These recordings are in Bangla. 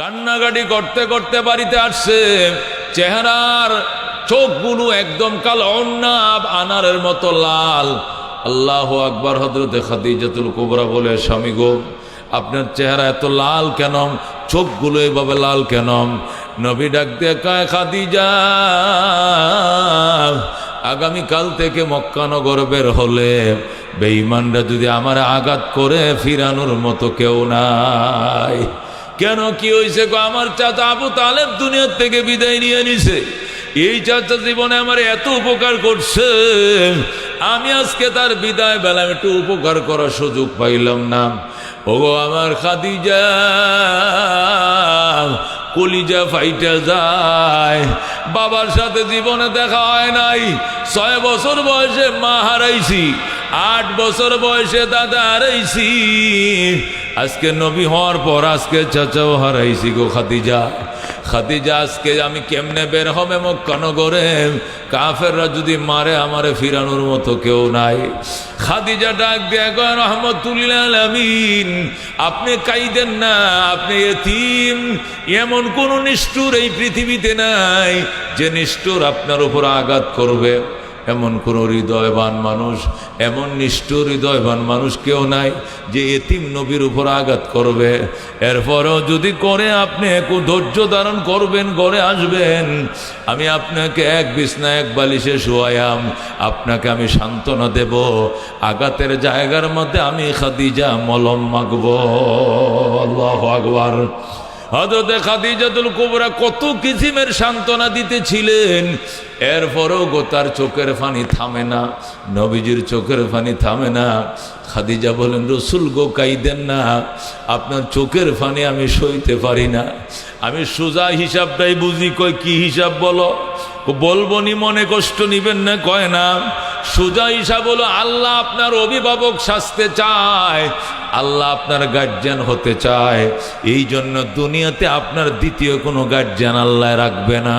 কান্নাকাটি করতে করতে বাড়িতে আসছে। চেহারার চোখগুলো একদম কাল, অন্নাব আনারের মতো লাল। আল্লাহ আকবর হজরত খাদিজাতুল কুবরা বলে, স্বামী গো, আপনার চেহারা এত লাল কেন? চোখগুলো এভাবে লাল কেন? নবী ডাক দিয়ে কায়, খাদিজা, আগামীকাল থেকে মক্কানগর বের হলে বেঈমানরা যদি আমার আঘাত করে, ফিরানোর মতো কেউ নাই। কেন কি হয়েছে গো? আমার চাচা আবু তালেব দুনিয়ার থেকে বিদায় নিয়ে নিছে। এই চাচা জীবনে আমার এত উপকার করছে। আমি আজকে তার বিদায় বেলা একটু উপকার করার সুযোগ পাইলাম না। ওগো আমার খাদিজা, কলিজা ফাইটা যায়। বাবার সাথে জীবনে দেখা হয় নাই। ছয় বছর বয়সে মা হারাইছি। আট বছর বয়সে দাদা হারাইছি। আজকে নবী হওয়ার পর আজকে চাচাও হারাইছি গো খাদিজা। খাদিজা, আজকে আমি কেমনে বের হবে মক্কানগরে কাফেররা যদি মারে, আমারে ফিরানোর মতো কেউ নাই। খাদিজা ডাক দিয়ে রহমতুল্লাহ আলামিন, আপনি কাইদেন না, আপনি এতিম। এমন কোন নিষ্ঠুর এই পৃথিবীতে নাই যে নিষ্ঠুর আপনার উপর আঘাত করবে। এমন কোন হৃদয়বান মানুষ, এমন নিষ্ঠুর হৃদয়বান মানুষ কেউ নাই যে এতিম নবীর উপর আঘাত করবে। এরপরেও যদি করে আপনি ধৈর্য ধারণ করবেন ঘরে আসবেন। আমি আপনাকে এক বিছনা, এক বালিশে শোয়ায়াম আপনাকে আমি সান্ত্বনা দেব। আঘাতের জায়গার মধ্যে আমি খাদিজা মলম মাগব আল্লাহ আকবার। হজরতে খাদিজাতুল কুবরা কত কিসিমের সান্ত্বনা দিতেছিলেন। এরপরও গো তার চোখের ফানি থামে না, নবীজির চোখের ফানি থামে না। খাদিজা বলেন, রসুল গো কাইদেন না, আপনার চোখের ফানি আমি সইতে পারি না। আমি সোজা হিসাবটাই বুঝি কই কি হিসাব বলো? বলবনি মনে কষ্ট নিবেন না, কয় না। সোজা হিসাব হলো আল্লাহ আপনার অভিভাবক সাজতে চায়, আল্লাহ আপনার গার্জিয়ান হতে চায়, এই জন্য দুনিয়াতে আপনার দ্বিতীয় কোনো গার্জিয়ান আল্লাহ রাখবে না।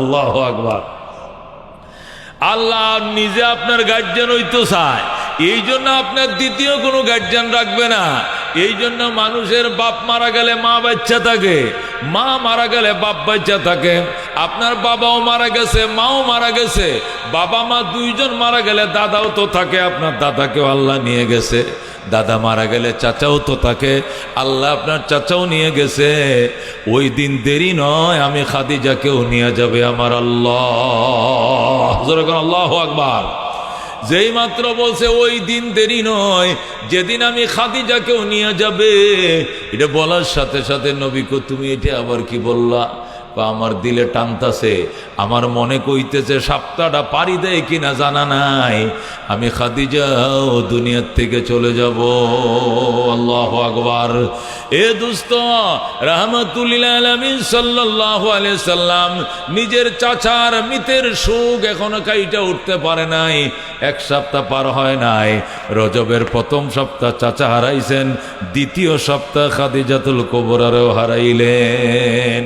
আল্লাহ আকবার। আল্লাহ নিজে আপনার গার্জিয়ান হইতে চায়, এই জন্য আপনার দ্বিতীয় কোনো গার্জিয়ান রাখবে না, এই জন্য মানুষের বাপ মারা গেলে মা বাচ্চা থাকে মা মারা গেলে বাপ বাচ্চা থাকে। আপনার বাবাও মারা গেছে, মাও মারা গেছে। বাবা মা দুইজন মারা গেলে দাদাও তো থাকে, আপনার দাদাকেও আল্লাহ নিয়ে গেছে। দাদা মারা গেলে চাচাও তো থাকে, আল্লাহ আপনার চাচাও নিয়ে গেছে। ওই দিন দেরি নয়, আমি খাদিজাকেও নিয়ে যাবে আমার আল্লাহ। আল্লাহ আকবার। যেই মাত্র বলছে, ওই দিন দেরি নয়, যেদিন আমি খাদিজাকেও নিয়ে যাবে। এটা বলার সাথে সাথে নবী তুমি এটা আবার কি বললা? বা আমার দিলে টানতাছে, আমার মনে কইতেছে সপ্তাহটা পারি দেয় কিনা জানা নাই। আমি খাদিজাও দুনিয়ার থেকে চলে যাব। আল্লাহ আকবার। এ দুস্ত রহমতুল্লাহ সাল্লাহ সাল্লাম, নিজের চাচার মিতের সুখ এখনও কাইটা উঠতে পারে নাই। এক সপ্তাহ পার হয় নাই। রজবের প্রথম সপ্তাহ চাচা হারাইছেন, দ্বিতীয় সপ্তাহ খাদিজাতুল কবরারেও হারাইলেন।